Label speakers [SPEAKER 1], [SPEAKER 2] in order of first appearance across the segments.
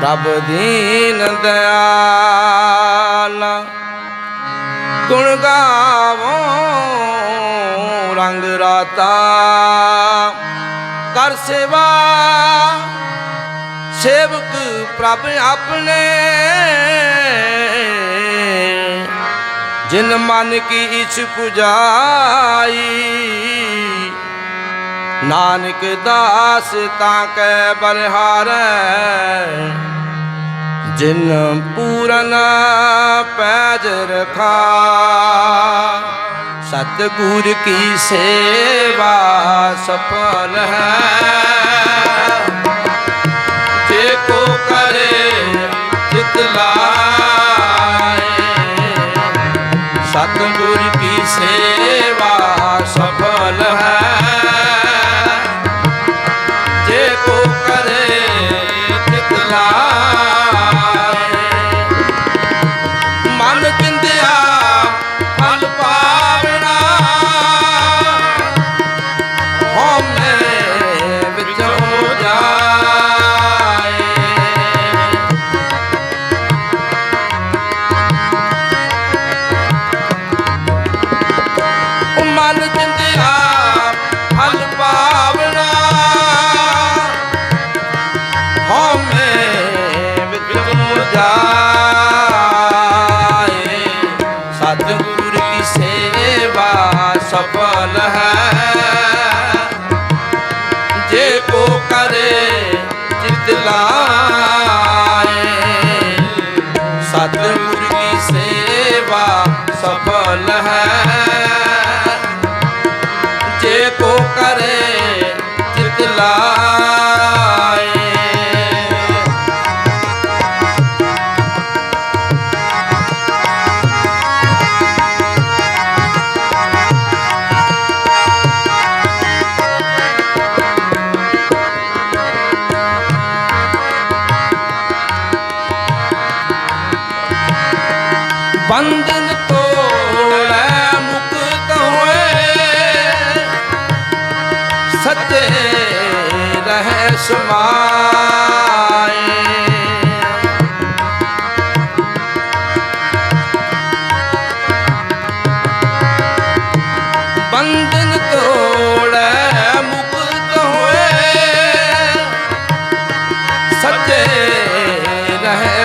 [SPEAKER 1] ਪ੍ਰਭ ਦੀਨ ਦਇਆਲ ਗੁਣ ਗਾਵੋ, ਰੰਗ ਰਾਤਾ, ਕਰ ਸੇਵਾ, ਸੇਵਕ ਪ੍ਰਭ ਆਪਣੇ। ਜਿਨ ਮਨ ਕੀ ਇਛ ਪੁਜਾਈ ਨਾਨਕ ਦਾਸ ਤਾਂ ਕੈ ਬਲਿਹਾਰੈ, ਜਿਨ ਪੂਰਨ ਪੈਜ ਰਖਾ। ਸਤਿਗੁਰ ਕੀ ਸੇਵਾ ਸਫਲ ਹੈ। ਜੇ ਕੋ ਕਰੇ ਚਿਤ ਲਾਏ ਚਿਤ ਲਾਏ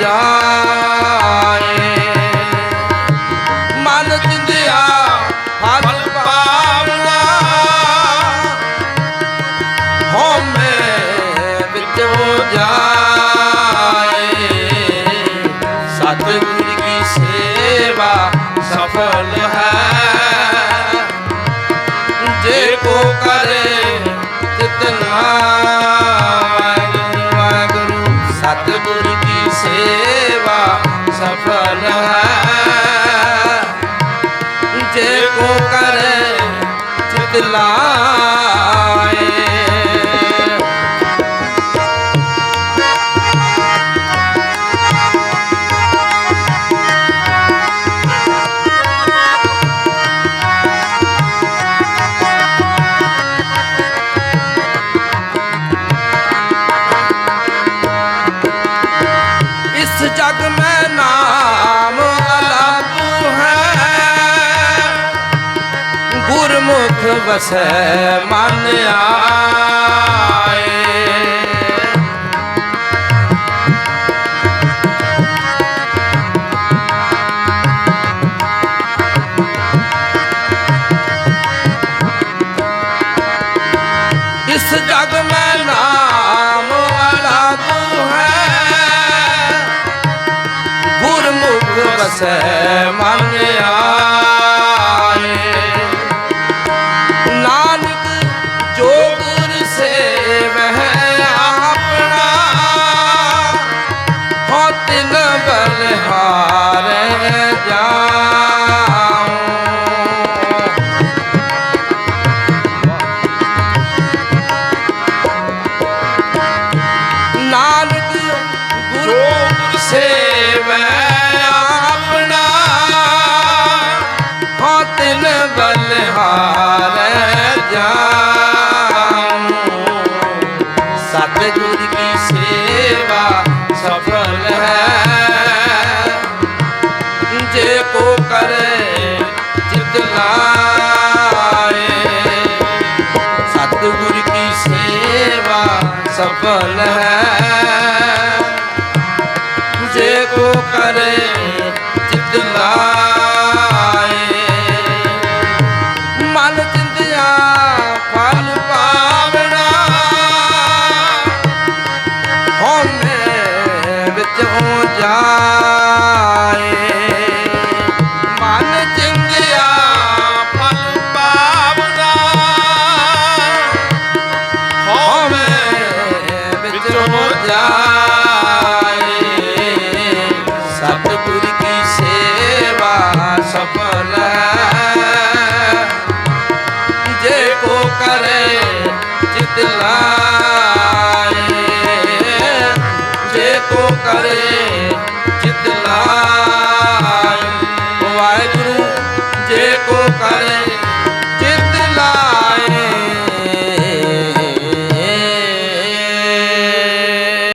[SPEAKER 1] ਜਾਏ। ਮਨ ਚਿੰਦਿਆ ਫਲ ਪਾਵਣਾ। ਜਾਏ। ਸਤਿਗੁਰ ਚਿਤ ਸੁਖ ਵਸੈ ਮਨ ਆਏ। ਇਸ ਨਾਮ ਵਾਲਾ ਤੂੰ ਹੈ। ਗੁਰਮੁਖ ਵਸੈ ਸਤਿਗੁਰ ਕੀ ਸੇਵਾ ਸਫਲ ਹੈ। ਸਤਿਗੁਰ ਕੀ ਸੇਵਾ ਸਫਲ ਹੈ। सफला